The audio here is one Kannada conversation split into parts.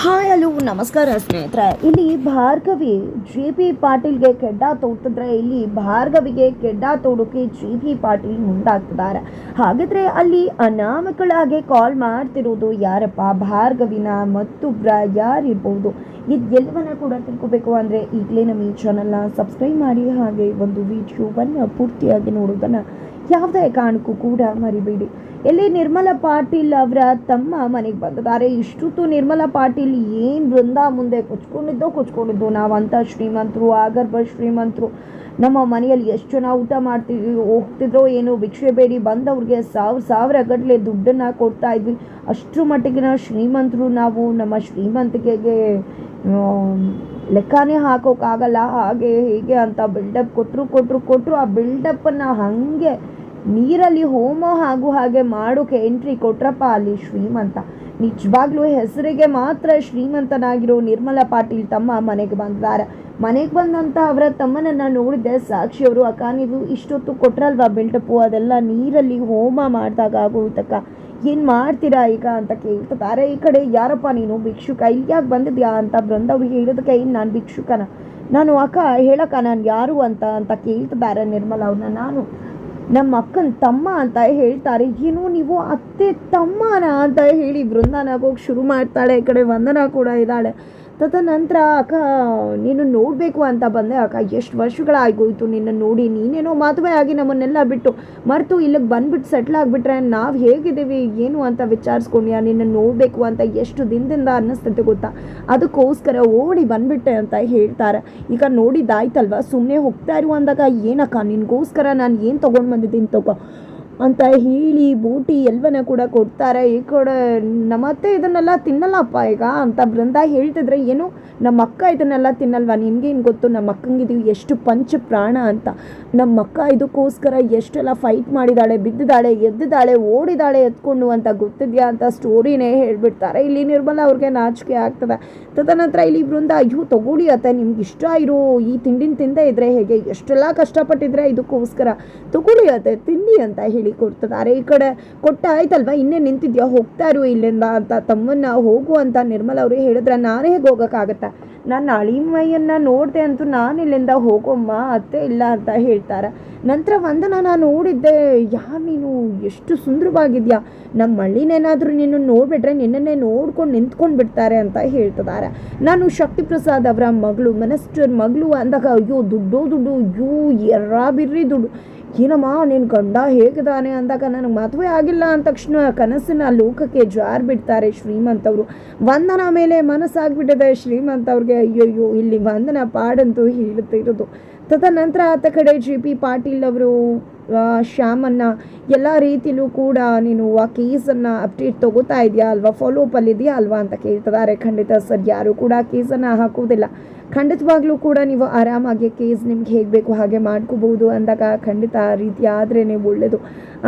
ಹಾಯ್, ಹಲೋ, ನಮಸ್ಕಾರ ಸ್ನೇಹಿತರೆ. ಇಲ್ಲಿ ಭಾರ್ಗವಿ, ಜಿ ಪಿ ಪಾಟೀಲ್ಗೆ ಕೆಡ್ಡ ತೋಡ್ತಿದ್ರೆ ಇಲ್ಲಿ ಭಾರ್ಗವಿಗೆ ಕೆಡ್ಡ ತೋಡೋಕೆ ಜಿ ಪಿ ಪಾಟೀಲ್ ಮುಂದಾಗ್ತಿದ್ದಾರೆ. ಹಾಗಿದ್ರೆ ಅಲ್ಲಿ ಅನಾಮಕಳಾಗಿ ಕಾಲ್ ಮಾಡ್ತಿರೋದು ಯಾರಪ್ಪ? ಭಾರ್ಗವಿನ ಮತ್ತೊಬ್ಬರ ಯಾರಿರ್ಬೋದು? ಇದೆಲ್ಲವನ್ನ ಕೂಡ ತಿಳ್ಕೊಬೇಕು ಅಂದರೆ ಈಗಲೇ ನಮ್ಮ ಈ ಚಾನಲ್ನ ಸಬ್ಸ್ಕ್ರೈಬ್ ಮಾಡಿ, ಹಾಗೆ ಒಂದು ವಿಡಿಯೋವನ್ನು ಪೂರ್ತಿಯಾಗಿ ನೋಡೋದನ್ನು ಯಾವುದೇ ಕಾರಣಕ್ಕೂ ಕೂಡ ಮರಿಬೇಡಿ. ಎಲ್ಲಿ ನಿರ್ಮಲಾ ಪಾಟೀಲ್ ಅವರ ತಮ್ಮ ಮನೆಗೆ ಬಂದಿದ್ದಾರೆ ಇಷ್ಟೊತ್ತು ನಿರ್ಮಲಾ ಪಾಟೀಲ್ ಏನು ವೃಂದ ಮುಂದೆ ಕೊಚ್ಕೊಂಡಿದ್ದೋ ಕೊಚ್ಕೊಂಡಿದ್ದೋ. ನಾವಂತ ಶ್ರೀಮಂತರು, ಆಗರ್ಭ ಶ್ರೀಮಂತರು. ನಮ್ಮ ಮನೆಯಲ್ಲಿ ಎಷ್ಟು ಜನ ಊಟ ಮಾಡ್ತೀವಿ ಹೋಗ್ತಿದ್ರೋ ಏನೋ ಭಿಕ್ಷೆ ಬೇಡಿ ಬಂದವ್ರಿಗೆ ಸಾವಿರ ಸಾವಿರ ಗಟ್ಟಲೆ ದುಡ್ಡನ್ನು ಕೊಡ್ತಾ ಇದ್ವಿ. ಅಷ್ಟರ ಮಟ್ಟಿಗಿನ ಶ್ರೀಮಂತರು ನಾವು ನಮ್ಮ ಶ್ರೀಮಂತಿಕೆಗೆ ಲೆಕ್ಕನೇ ಹಾಕೋಕ್ಕಾಗಲ್ಲ ಹಾಗೆ ಹೀಗೆ ಅಂತ ಬಿಲ್ಡಪ್ ಕೊಟ್ಟರು ಕೊಟ್ಟರು ಕೊಟ್ಟರು ಆ ಬಿಲ್ಡಪ್ಪನ್ನು ಹಾಗೆ ನೀರಲ್ಲಿ ಹೋಮ ಹಾಗೂ ಹಾಗೆ ಮಾಡೋಕೆ ಎಂಟ್ರಿ ಕೊಟ್ರಪ್ಪ ಅಲ್ಲಿ ಶ್ರೀಮಂತ. ನಿಜವಾಗ್ಲೂ ಹೆಸರಿಗೆ ಮಾತ್ರ ಶ್ರೀಮಂತನಾಗಿರೋ ನಿರ್ಮಲಾ ಪಾಟೀಲ್ ತಮ್ಮ ಮನೆಗೆ ಬಂದಿದ್ದಾರೆ. ಮನೆಗೆ ಬಂದಂತ ಅವರ ತಮ್ಮನನ್ನ ನೋಡಿದ್ದೆ. ಸಾಕ್ಷಿ ಅವರು, ಅಕ್ಕ, ನೀವು ಇಷ್ಟೊತ್ತು ಕೊಟ್ರಲ್ವಾ ಬೆಳ್ಟಪ್ಪು ಅದೆಲ್ಲ ನೀರಲ್ಲಿ ಹೋಮ ಮಾಡಿದಾಗ ಆಗೋಯ್ತಕ್ಕ. ಏನು ಮಾಡ್ತೀರಾ ಈಗ ಅಂತ ಕೇಳ್ತಿದ್ದಾರೆ. ಈ ಕಡೆ, ಯಾರಪ್ಪ, ನೀನು ಭಿಕ್ಷುಕ? ಇಲ್ಲಿ ಯಾಕೆ ಬಂದಿದ್ಯಾ? ಅಂತ ಬೃಂದ ಅವ್ರಿಗೆ ಹೇಳಿದಕ್ಕೆ ಏನು ನಾನು ಭಿಕ್ಷುಕನ. ನಾನು, ಅಕ್ಕ, ಹೇಳಕ್ಕ, ನಾನು ಯಾರು ಅಂತ ಅಂತ ಕೇಳ್ತಿದ್ದಾರೆ ನಿರ್ಮಲ ಅವ್ರನ್ನ. ನಾನು ನಮ್ಮ ಅಕ್ಕನ ತಮ್ಮ ಅಂತ ಹೇಳ್ತಾರೆ. ಏನು ನೀವು ಅತ್ತೆ ತಮ್ಮನ ಅಂತ ಹೇಳಿ ಬೃಂದ ನಗೋಗಿ ಶುರು ಮಾಡ್ತಾಳೆ, ಈ ಕಡೆ ವಂದನಾ ಕೂಡ ಇದ್ದಾಳೆ. ತದನಂತರ ಅಕ್ಕ, ನೀನು ನೋಡಬೇಕು ಅಂತ ಬಂದೆ. ಅಕ್ಕ, ಎಷ್ಟು ವರ್ಷಗಳಾಗೋಯ್ತು ನಿನ್ನ ನೋಡಿ. ನೀನೇನೋ ಮದುವೆ ಆಗಿ ನಮ್ಮನ್ನೆಲ್ಲ ಬಿಟ್ಟು ಮರೆತು ಇಲ್ಲಿಗೆ ಬಂದ್ಬಿಟ್ಟು ಸೆಟ್ಲ್ ಆಗಿಬಿಟ್ರೆ ನಾವು ಹೇಗಿದ್ದೀವಿ? ಏನು ಅಂತ ವಿಚಾರಿಸ್ಕೊಂಡ್ಯಾ? ನಿನ್ನ ನೋಡಬೇಕು ಅಂತ ಎಷ್ಟು ದಿನದಿಂದ ಅನ್ನಿಸ್ತೈತೆ ಗೊತ್ತಾ? ಅದಕ್ಕೋಸ್ಕರ ಓಡಿ ಬಂದ್ಬಿಟ್ಟೆ ಅಂತ ಹೇಳ್ತಾರೆ. ಈಗ ನೋಡಿದ್ದಾಯ್ತಲ್ವ? ಸುಮ್ಮನೆ ಹೋಗ್ತಾ ಇರು ಅಂದಾಗ, ಏನಕ್ಕ ನಿನಗೋಸ್ಕರ ನಾನು ಏನು ತೊಗೊಂಡು ಬಂದಿದ್ದೀನಿ ತಗೋ? ಅಂತ ಹೇಳಿ ಬೂಟಿ ಎಲ್ವನ ಕೂಡ ಕೊಡ್ತಾರೆ. ಈ ಕಡೆ ನಮ್ಮತ್ತೆ ಇದನ್ನೆಲ್ಲ ತಿನ್ನಲ್ಲಪ್ಪ ಈಗ ಅಂತ ಬೃಂದ ಹೇಳ್ತಿದ್ರೆ, ಏನು, ನಮ್ಮ ಅಕ್ಕ ಇದನ್ನೆಲ್ಲ ತಿನ್ನಲ್ವಾ? ನಿನ್ಗೇನು ಗೊತ್ತು? ನಮ್ಮ ಅಕ್ಕಂಗಿದು ಎಷ್ಟು ಪಂಚ ಪ್ರಾಣ ಅಂತ. ನಮ್ಮ ಅಕ್ಕ ಇದಕ್ಕೋಸ್ಕರ ಎಷ್ಟೆಲ್ಲ ಫೈಟ್ ಮಾಡಿದಾಳೆ ಬಿದ್ದಿದ್ದಾಳೆ ಎದ್ದಿದ್ದಾಳೆ ಓಡಿದಾಳೆ ಎತ್ಕೊಂಡು ಅಂತ ಗೊತ್ತಿದ್ಯಾ ಅಂತ ಸ್ಟೋರಿನೇ ಹೇಳ್ಬಿಡ್ತಾರೆ. ಇಲ್ಲಿ ನಿರ್ಮಲ ಅವ್ರಿಗೆ ನಾಚಿಕೆ ಆಗ್ತದೆ. ತದನಂತರ ಇಲ್ಲಿ ಬೃಂದ ಅಯ್ಯೋ, ತಗೊಳ್ಳಿ ಅತ್ತೆ, ನಿಮ್ಗೆ ಇಷ್ಟ ಇರೋ ಈ ತಿಂಡಿನ ತಿಂದೇ ಇದ್ರೆ ಹೇಗೆ? ಎಷ್ಟೆಲ್ಲ ಕಷ್ಟಪಟ್ಟಿದ್ರೆ ಇದಕ್ಕೋಸ್ಕರ? ತಗೊಳ್ಳಿ ಅತ್ತೆ ತಿಂಡಿ ಅಂತ ಹೇಳಿ ಕೊಡ್ತಿದ್ದಾರೆ ಈ ಕಡೆ ಕೊಟ್ಟ ಆಯ್ತಲ್ವಾ ಇನ್ನೇ ನಿಂತಿದ್ಯಾ? ಹೋಗ್ತಾರು ಇಲ್ಲಿಂದ ಅಂತ ತಮ್ಮನ್ನ ಹೋಗು ಅಂತ ನಿರ್ಮಲ ಅವರು ಹೇಳಿದ್ರೆ ನಾನೇ ಹೇಗೆ ಹೋಗೋಕ್ಕಾಗತ್ತಾ? ನನ್ನ ಅಳಿಮೈಯನ್ನ ನೋಡಿದೆ ಅಂತೂ ನಾನು ಇಲ್ಲಿಂದ ಹೋಗೋಮ್ಮ, ಅತ್ತೆ ಇಲ್ಲ ಅಂತ ಹೇಳ್ತಾರೆ. ನಂತರ ವಂದನ ನಾನು ನೋಡಿದ್ದೆ, ಯಾ ನೀನು ಎಷ್ಟು ಸುಂದರವಾಗಿದ್ಯಾ. ನಮ್ಮ ಹಳ್ಳಿನೇನಾದರೂ ನೀನು ನೋಡಿಬಿಟ್ರೆ ನಿನ್ನನ್ನೇ ನೋಡ್ಕೊಂಡು ನಿಂತ್ಕೊಂಡು ಬಿಡ್ತಾರೆ ಅಂತ ಹೇಳ್ತಿದ್ದಾರೆ ನಾನು ಶಕ್ತಿ ಪ್ರಸಾದ್ ಅವರ ಮಗಳು ಮಿನಿಸ್ಟರ್ ಮಗಳು ಅಂದಾಗ, ಅಯ್ಯೋ ದುಡ್ಡು ದುಡ್ಡು, ಅಯ್ಯೋ ಎರ್ರ ಬಿರ್ರಿ ದುಡ್ಡು. ಏನಮ್ಮ ನಿನ್ನ ಗಂಡ ಹೇಗಿದ್ದಾನೆ ಅಂದಾಗ ನನಗೆ ಮದುವೆ ಆಗಿಲ್ಲ ಅಂದ ತಕ್ಷಣ ಕನಸಿನ ಲೋಕಕ್ಕೆ ಜಾರ್ ಬಿಡ್ತಾರೆ ಶ್ರೀಮಂತವರು. ವಂದನ ಮೇಲೆ ಮನಸ್ಸಾಗ್ಬಿಟ್ಟಿದೆ ಶ್ರೀಮಂತವ್ರಿಗೆ. ಅಯ್ಯಯ್ಯೋ ಇಲ್ಲಿ ವಂದನ ಪಾಡಂತೂ ಹೇಳುತ್ತಿರೋದು ತದನಂತರ ಆತ ಕಡೆ ಜಿ ಪಿ ಪಾಟೀಲ್ ಅವರು ಶ್ಯಾಮನ್ನು ಎಲ್ಲ ರೀತಿಯಲ್ಲೂ ಕೂಡ ನೀನು ಆ ಕೇಸನ್ನು ಅಪ್ಡೇಟ್ ತಗೋತಾ ಇದೆಯಾ ಅಲ್ವಾ? ಫಾಲೋ ಅಪ್ ಇದೆಯಾ ಅಲ್ವಾ ಅಂತ ಕೇಳ್ತಿದ್ದಾರೆ. ಖಂಡಿತ ಸರ್, ಯಾರು ಕೂಡ ಕೇಸನ್ನು ಹಾಕೋದಿಲ್ಲ ಖಂಡಿತವಾಗ್ಲೂ ಕೂಡ ನೀವು ಆರಾಮಾಗಿ ಕೇಸ್ ನಿಮ್ಗೆ ಹೇಗೆ ಬೇಕು ಹಾಗೆ ಮಾಡ್ಕೋಬಹುದು ಅಂದಾಗ ಖಂಡಿತ ಆ ರೀತಿ ಆದರೆ ನೀವು ಒಳ್ಳೆಯದು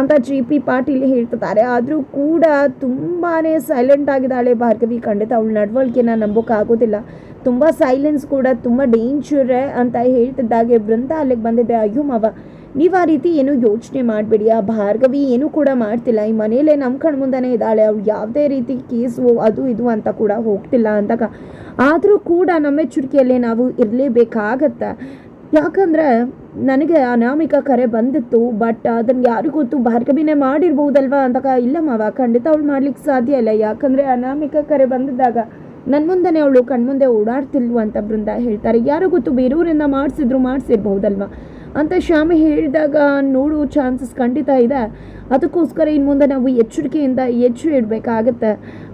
ಅಂತ ಜಿ ಪಿ ಪಾಟೀಲ್ ಹೇಳ್ತಿದ್ದಾರೆ. ಆದರೂ ಕೂಡ ತುಂಬಾ ಸೈಲೆಂಟ್ ಆಗಿದ್ದಾಳೆ ಭಾರ್ಗವಿ. ಖಂಡಿತ ಅವಳ ನಡವಳಿಕೆನ ನಂಬೋಕ್ಕಾಗೋದಿಲ್ಲ. ತುಂಬ ಸೈಲೆನ್ಸ್ ಕೂಡ, ತುಂಬ ಡೇಂಜರ್ ಅಂತ ಹೇಳ್ತಿದ್ದಾಗೆ ಬೃಂದ ಅಲ್ಲಿಗೆ ಬಂದಿದ್ದೆ, ಅಯ್ಯೋ ಮಾವ, ನೀವು ಆ ರೀತಿ ಏನು ಯೋಚನೆ ಮಾಡಬೇಡಿ, ಆ ಭಾರ್ಗವಿ ಏನೂ ಕೂಡ ಮಾಡ್ತಿಲ್ಲ, ಈ ಮನೆಯಲ್ಲೇ ನಮ್ಮ ಕಣ್ ಮುಂದೆನೇ ಇದ್ದಾಳೆ, ಅವ್ಳು ಯಾವುದೇ ರೀತಿ ಕೇಸು ಅದು ಇದು ಅಂತ ಕೂಡ ಹೋಗ್ತಿಲ್ಲ ಅಂದಾಗ, ಆದರೂ ಕೂಡ ನಮ್ಮ ಎಚ್ಚರಿಕೆಯಲ್ಲಿ ನಾವು ಇರಲೇಬೇಕಾಗತ್ತೆ? ಯಾಕಂದರೆ ನನಗೆ ಅನಾಮಿಕ ಕರೆ ಬಂದಿತ್ತು, ಬಟ್ ಅದನ್ನು ಯಾರಿಗೂ ಗೊತ್ತು, ಭಾರ್ಗವಿನೇ ಮಾಡಿರ್ಬೋದಲ್ವಾ ಅಂದಾಗ, ಇಲ್ಲ ಮಾವ, ಖಂಡಿತ ಅವಳು ಮಾಡ್ಲಿಕ್ಕೆ ಸಾಧ್ಯ ಇಲ್ಲ, ಯಾಕಂದರೆ ಅನಾಮಿಕ ಕರೆ ಬಂದಿದ್ದಾಗ ನನ್ನ ಮುಂದೆನೇ ಅವಳು ಕಣ್ಮುಂದೆ ಓಡಾಡ್ತಿಲ್ವ ಅಂತ ಬೃಂದ ಹೇಳ್ತಾರೆ. ಯಾರೋ ಗೊತ್ತು ಬೇರೆಯವರಿಂದ ಮಾಡಿಸಿದ್ರು ಮಾಡಿಸಿರ್ಬಹುದಲ್ವ? ಅಂತ ಶ್ಯಾಮಿ ಹೇಳಿದಾಗ ನೋಡು ಚಾನ್ಸಸ್ ಖಂಡಿತ ಇದೆ. ಅದಕ್ಕೋಸ್ಕರ ಇನ್ನು ಮುಂದೆ ನಾವು ಎಚ್ಚರಿಕೆಯಿಂದ ಹೆಚ್ಚು ಇಡಬೇಕಾಗತ್ತೆ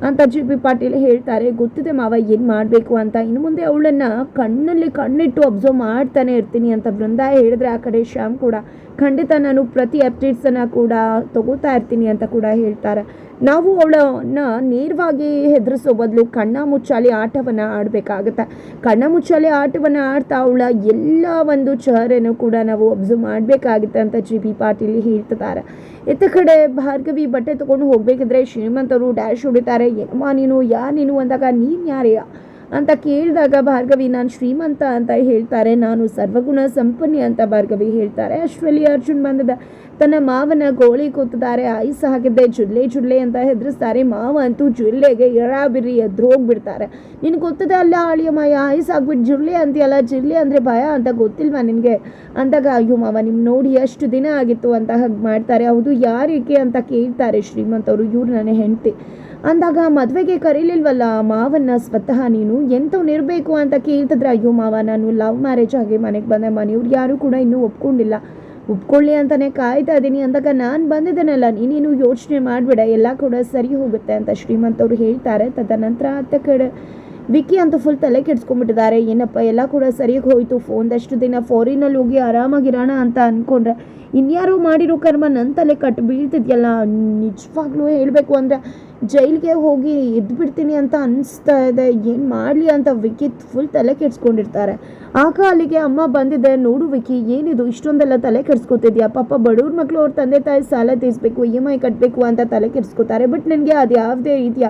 ಅಂತ ಜಿ ಪಿ ಪಾಟೀಲ್ ಹೇಳ್ತಾರೆ. ಗೊತ್ತಿದೆ ಮಾವ ಏನು ಮಾಡಬೇಕು ಅಂತ. ಇನ್ನು ಮುಂದೆ ಅವಳನ್ನು ಕಣ್ಣಲ್ಲಿ ಕಣ್ಣಿಟ್ಟು ಅಬ್ಸರ್ವ್ ಮಾಡ್ತಾನೆ ಇರ್ತೀನಿ ಅಂತ ಬೃಂದ ಹೇಳಿದ್ರೆ ಆ ಕಡೆ ಶ್ಯಾಮ್ ಕೂಡ ಖಂಡಿತ ನಾನು ಪ್ರತಿ ಅಪ್ಡೇಟ್ಸನ್ನು ಕೂಡ ತಗೋತಾ ಇರ್ತೀನಿ ಅಂತ ಕೂಡ ಹೇಳ್ತಾರೆ. ನಾವು ಅವಳನ್ನ ನೇರವಾಗಿ ಹೆದರಿಸೋ ಬದಲು ಕಣ್ಣ ಮುಚ್ಚಾಲಿ ಆಟವನ್ನು ಆಡಬೇಕಾಗತ್ತೆ. ಕಣ್ಣ ಮುಚ್ಚಾಲಿ ಆಟವನ್ನು ಆಡ್ತಾ ಅವಳ ಎಲ್ಲ ಒಂದು ಚಹರೆನೂ ಕೂಡ ನಾವು ಅಬ್ಸರ್ವ್ ಮಾಡಬೇಕಾಗುತ್ತೆ ಅಂತ ಜಿ ಪಿ ಪಾಟೀಲ್ ಹೇಳ್ತಿದ್ದಾರೆ. ಇತ್ತ ಕಡೆ ಭಾರ್ಗವಿ ಬಟ್ಟೆ ತೊಗೊಂಡು ಹೋಗ್ಬೇಕಿದ್ರೆ ಶ್ರೀಮಂತರು ಡ್ಯಾಶ್ ಹೊಡಿತಾರೆ. ಏನಮ್ಮ ನೀನು ಯಾ ನೀನು ಅಂದಾಗ ನೀನು ಯಾರೇ? ಅಂತ ಕೇಳಿದಾಗ ಭಾರ್ಗವಿ, ನಾನು ಶ್ರೀಮಂತ ಅಂತ ಹೇಳ್ತಾರೆ, ನಾನು ಸರ್ವಗುಣ ಸಂಪನ್ನಿ ಅಂತ ಭಾರ್ಗವಿ ಹೇಳ್ತಾರೆ. ಅಷ್ಟರಲ್ಲಿ ಅರ್ಜುನ್ ಬಂದದ, ತನ್ನ ಮಾವನ ಗೋಳಿ ಕೂತಿದ್ದಾರೆ, ಐಸ್ ಹಾಕಿದ್ದೆ, ಜುಲ್ಲೆ ಜುಲ್ಲೆ ಅಂತ ಹೆದರಿಸ್ತಾರೆ, ಮಾವ ಅಂತೂ ಜುಲ್ಲೆಗೆ ಎರಾಬಿರಿ ಎದ್ರೋಗ್ಬಿಡ್ತಾರೆ. ನಿನಗೆ ಗೊತ್ತದೆ ಅಲ್ಲ ಅಳಿಯ ಮಾಯ ಐಸ್ ಆಗ್ಬಿಟ್ಟು ಜುಲ್ಲೆ ಅಂತೀಯಲ್ಲ, ಜುಲ್ಲೆ ಅಂದರೆ ಭಯ ಅಂತ ಗೊತ್ತಿಲ್ವಾ ನಿನಗೆ? ಅಂದಾಗ, ಅಯ್ಯೋ ಮಾವ ನಿಮ್ಮ ನೋಡಿ ಎಷ್ಟು ದಿನ ಆಗಿತ್ತು ಅಂತ ಹಾಗೆ ಮಾಡ್ತಾರೆ. ಹೌದು ಯಾರಿಗೆ ಅಂತ ಕೇಳ್ತಾರೆ ಶ್ರೀಮಂತವರು, ಇವ್ರು ನನ್ನ ಹೆಂಡತಿ. ಅಂದಾಗ ಮದುವೆಗೆ ಕರೀಲಿಲ್ವಲ್ಲ? ಮಾವನ್ನ ಸ್ವತಃ ನೀನು ಎಂಥವ್ನಿರಬೇಕು ಅಂತ ಕೇಳ್ತಿದ್ರೆ, ಅಯ್ಯೋ ಮಾವ, ನಾನು ಲವ್ ಮ್ಯಾರೇಜ್ ಆಗಿ ಮನೆಗೆ ಬಂದೆ. ಮನೆಯವ್ರು ಯಾರು ಕೂಡ ಇನ್ನೂ ಒಪ್ಕೊಂಡಿಲ್ಲ. ಒಪ್ಕೊಳ್ಳಿ ಅಂತಾನೆ ಕಾಯ್ತಾ ಇದ್ದೀನಿ. ಅಂದಾಗ ನಾನು ಬಂದಿದ್ದೇನಲ್ಲ, ನೀನೇನು ಯೋಚನೆ ಮಾಡಬೇಡ. ಎಲ್ಲ ಕೂಡ ಸರಿ ಹೋಗುತ್ತೆ ಅಂತ ಶ್ರೀಮಂತವ್ರು ಹೇಳ್ತಾರೆ. ತದನಂತರ ಅತ್ತ ಕಡೆ ವಿಕ್ಕಿ ಅಂತೂ ಫುಲ್ ತಲೆ ಕೆಡ್ಸ್ಕೊಂಡ್ಬಿಟ್ಟಿದ್ದಾರೆ. ಏನಪ್ಪ, ಎಲ್ಲ ಕೂಡ ಸರಿಯಾಗಿ ಹೋಯಿತು. ಫೋನ್ದಷ್ಟು ದಿನ ಫಾರಿನಲ್ಲಿ ಹೋಗಿ ಆರಾಮಾಗಿರೋಣ ಅಂತ ಅಂದ್ಕೊಂಡ್ರೆ ಇನ್ಯಾರೋ ಮಾಡಿರೋ ಕರ್ಮ ನನ್ನ ತಲೆ ಕಟ್ಟು ಬೀಳ್ತಿದ್ಯಲ್ಲ. ನಿಜವಾಗ್ಲೂ ಹೇಳಬೇಕು ಅಂದರೆ ಜೈಲಿಗೆ ಹೋಗಿ ಎದ್ದು ಬಿಡ್ತೀನಿ ಅಂತ ಅನಿಸ್ತಾ ಇದೆ. ಏನು ಮಾಡಲಿ ಅಂತ ವಿಕ್ಕಿ ಫುಲ್ ತಲೆ ಕೆಡ್ಸ್ಕೊಂಡಿರ್ತಾರೆ. ಆಗ ಅಲ್ಲಿಗೆ ಅಮ್ಮ ಬಂದಿದೆ. ನೋಡು ವಿಕ್ಕಿ, ಏನಿದು? ಇಷ್ಟೊಂದೆಲ್ಲ ತಲೆ ಕೆಡ್ಸ್ಕೊತಿದ್ಯಾ? ಪಾಪ ಬಡವ್ರ ಮಕ್ಕಳು ಅವ್ರ ತಂದೆ ತಾಯಿ ಸಾಲ ತೀರಿಸ್ಬೇಕು, ಇ ಎಂ ಐ ಕಟ್ಟಬೇಕು ಅಂತ ತಲೆ ಕೆಡ್ಸ್ಕೊತಾರೆ. ಬಟ್ ನನಗೆ ಅದು ಯಾವುದೇ ರೀತಿಯ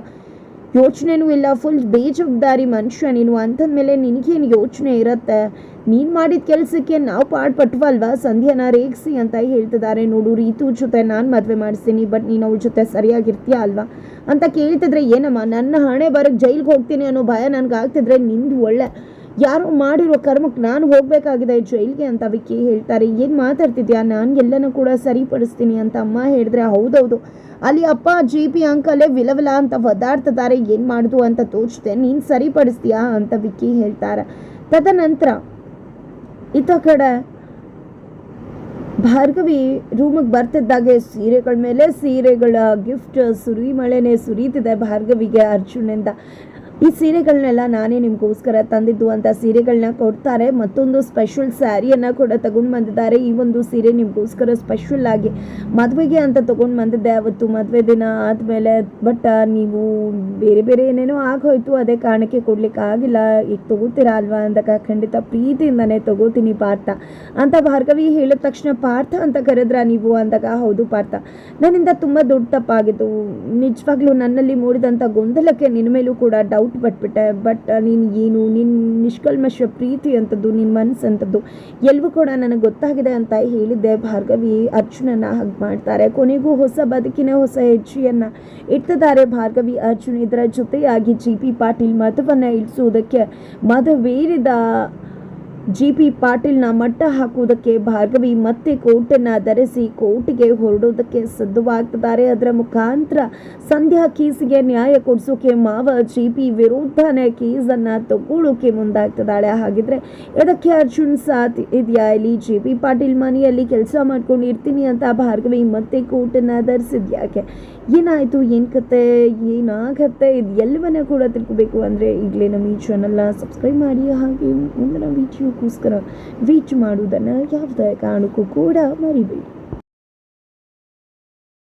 ಯೋಚನೆನೂ ಇಲ್ಲ. ಫುಲ್ ಬೇಜವಾಬ್ದಾರಿ ಮನುಷ್ಯ ನೀನು. ಅಂಥದ್ಮೇಲೆ ನಿನಗೇನು ಯೋಚನೆ ಇರುತ್ತೆ? ನೀನು ಮಾಡಿದ ಕೆಲಸಕ್ಕೆ ನಾವು ಪಾಡ್ಪಟ್ವಲ್ವಾ? ಸಂಧ್ಯಾನ ರೇಗಿಸಿ ಅಂತ ಹೇಳ್ತಿದ್ದಾರೆ ನೋಡು, ರೀತು ಜೊತೆ ನಾನು ಮದುವೆ ಮಾಡಿಸ್ತೀನಿ, ಬಟ್ ನೀನು ಅವ್ರ ಜೊತೆ ಸರಿಯಾಗಿರ್ತೀಯ ಅಲ್ವಾ? ಅಂತ ಕೇಳ್ತಿದ್ರೆ, ಏನಮ್ಮ, ನನ್ನ ಹಣೆ ಬರೋಕ್ಕೆ ಜೈಲಿಗೆ ಹೋಗ್ತೀನಿ ಅನ್ನೋ ಭಯ ನನಗೆ ಆಗ್ತಿದ್ರೆ ನಿಂದು ಒಳ್ಳೆ ಯಾರೋ ಮಾಡಿರೋ ಕರ್ಮಕ್ಕೆ ನಾನು ಹೋಗಬೇಕಾಗಿದೆ ಜೈಲ್ಗೆ ಅಂತ ವಿಕ್ಕಿ ಹೇಳ್ತಾರೆ. ಏನು ಮಾತಾಡ್ತಿದ್ಯಾ? ನಾನು ಎಲ್ಲನೂ ಕೂಡ ಸರಿಪಡಿಸ್ತೀನಿ ಅಂತ ಅಮ್ಮ ಹೇಳಿದ್ರೆ ಹೌದೌದು. ಅಲ್ಲಿ ಅಪ್ಪ ಜಿ ಪಿ ಅಂಕಲೇ ವಿಲವಿಲ ಅಂತ ಒದ್ದಾಡ್ತಿದ್ದಾರೆ. ಏನು ಮಾಡುದು ಅಂತ ತೋಚ್ತೆ ನೀನು ಸರಿಪಡಿಸ್ತೀಯಾ ಅಂತ ವಿಕ್ಕಿ ಹೇಳ್ತಾರೆ. ತದನಂತರ ಇತ ಕಡೆ ಭಾರ್ಗವಿ ರೂಮಿಗೆ ಬರ್ತಿದ್ದಾಗೆ ಸೀರೆಗಳ ಮೇಲೆ ಸೀರೆಗಳ ಗಿಫ್ಟ್ ಸುರಿ ಮಳೆನೆ ಸುರೀತಿದೆ ಭಾರ್ಗವಿಗೆ ಅರ್ಜುನಿಂದ. ಈ ಸೀರೆಗಳನ್ನೆಲ್ಲ ನಾನೇ ನಿಮಗೋಸ್ಕರ ತಂದಿದ್ದು ಅಂತ ಸೀರೆಗಳನ್ನ ಕೊಡ್ತಾರೆ. ಮತ್ತೊಂದು ಸ್ಪೆಷಲ್ ಸ್ಯಾರಿಯನ್ನು ಕೂಡ ತಗೊಂಡು ಬಂದಿದ್ದಾರೆ. ಈ ಒಂದು ಸೀರೆ ನಿಮಗೋಸ್ಕರ ಸ್ಪೆಷಲ್ ಆಗಿ ಮದುವೆಗೆ ಅಂತ ತಗೊಂಡು ಬಂದಿದ್ದೆ ಅವತ್ತು. ಮದುವೆ ದಿನ ಆದಮೇಲೆ, ಬಟ್ ನೀವು ಬೇರೆ ಬೇರೆ ಏನೇನೋ ಆಗೋಯ್ತು. ಅದೇ ಕಾರಣಕ್ಕೆ ಕೊಡ್ಲಿಕ್ಕೆ ಆಗಿಲ್ಲ. ಈಗ ತಗೋತೀರಾ ಅಲ್ವಾ ಅಂದಾಗ ಖಂಡಿತ ಪ್ರೀತಿಯಿಂದನೇ ತಗೋತೀನಿ ಪಾರ್ಥ ಅಂತ ಭಾರ್ಗವಿ ಹೇಳಿದ ತಕ್ಷಣ, ಪಾರ್ಥ ಅಂತ ಕರೆದ್ರ ನೀವು? ಅಂದಾಗ, ಹೌದು ಪಾರ್ಥ. ನನ್ನಿಂದ ತುಂಬ ದೊಡ್ಡ ತಪ್ಪಾಗಿತ್ತು ನಿಜವಾಗ್ಲೂ ನನ್ನಲ್ಲಿ ಮೂಡಿದಂಥ ಗೊಂದಲಕ್ಕೆ ನಿನ್ನ ಮೇಲೂ ಕೂಡ ಡೌಟ್ ಪಟ್ಬಿಟ್ಟೆ, ಬಟ್ ನೀನು ಏನು ನಿನ್ನ ನಿಷ್ಕಲ್ಮಶ ಪ್ರೀತಿ ಅಂಥದ್ದು ನಿನ್ನ ಮನಸ್ಸಂಥದ್ದು ಎಲ್ಲವೂ ಕೂಡ ನನಗೆ ಗೊತ್ತಾಗಿದೆ ಅಂತ ಹೇಳಿದ್ದೆ. ಭಾರ್ಗವಿ ಅರ್ಜುನನ ಹಾಗೆ ಮಾಡ್ತಾರೆ. ಕೊನೆಗೂ ಹೊಸ ಬದುಕಿನ ಹೊಸ ಹೆಜ್ಜೆಯನ್ನು ಇಡ್ತಿದ್ದಾರೆ. ಭಾರ್ಗವಿ ಅರ್ಜುನ್ ಇದರ ಜೊತೆಯಾಗಿ ಜಿ ಪಿ ಪಾಟೀಲ್ ಮತವನ್ನು ಇಳಿಸುವುದಕ್ಕೆ ಮದುವೇರಿದ ಪಿ ಪಾಟೀಲ್ನ ಮಟ್ಟ ಹಾಕುವುದಕ್ಕೆ ಭಾರ್ಗವಿ ಮತ್ತೆ ಕೋಟನ್ನ ಧರಿಸಿ ಕೋರ್ಟಿಗೆ ಹೊರಡೋದಕ್ಕೆ ಸಿದ್ಧವಾಗ್ತಿದ್ದಾರೆ. ಅದರ ಮುಖಾಂತರ ಸಂಧ್ಯಾ ಕೇಸಿಗೆ ನ್ಯಾಯ ಕೊಡಿಸೋಕೆ ಮಾವ ಜಿಪಿ ವಿರುದ್ಧನೇ ಕೇಸನ್ನು ತಗೊಳ್ಳೋಕೆ ಮುಂದಾಗ್ತಿದ್ದಾಳೆ. ಹಾಗಿದ್ರೆ ಇದಕ್ಕೆ ಅರ್ಜುನ್ ಸಾತ್ ಇದೆಯಾ? ಇಲ್ಲಿ ಜಿ ಪಿ ಪಾಟೀಲ್ ಮನೆಯಲ್ಲಿ ಕೆಲಸ ಮಾಡ್ಕೊಂಡು ಇರ್ತೀನಿ ಅಂತ ಭಾರ್ಗವಿ ಮತ್ತೆ ಕೋರ್ಟನ್ನು ಧರಿಸಿದ್ಯಾಕೆ ಏನಾಯಿತು? ಏನು ಕತೆ? ಏನಾಗತ್ತೆ? ಇದು ಎಲ್ಲವನ್ನ ಕೂಡ ತಿಳ್ಕೊಬೇಕು. ಅಂದರೆ ಈಗಲೇ ನಮ್ಮ ಈ ಚಾನಲ್ನ ಸಬ್ಸ್ಕ್ರೈಬ್ ಮಾಡಿ ಹಾಗೆ ಮುಂದಿನ ವಿಡಿಯೋಕ್ಕೋಸ್ಕರ ವೇಟ್ ಮಾಡುವುದನ್ನು ಯಾವುದೇ ಕಾರಣಕ್ಕೂ ಕೂಡ ಮರಿಬೇಡಿ.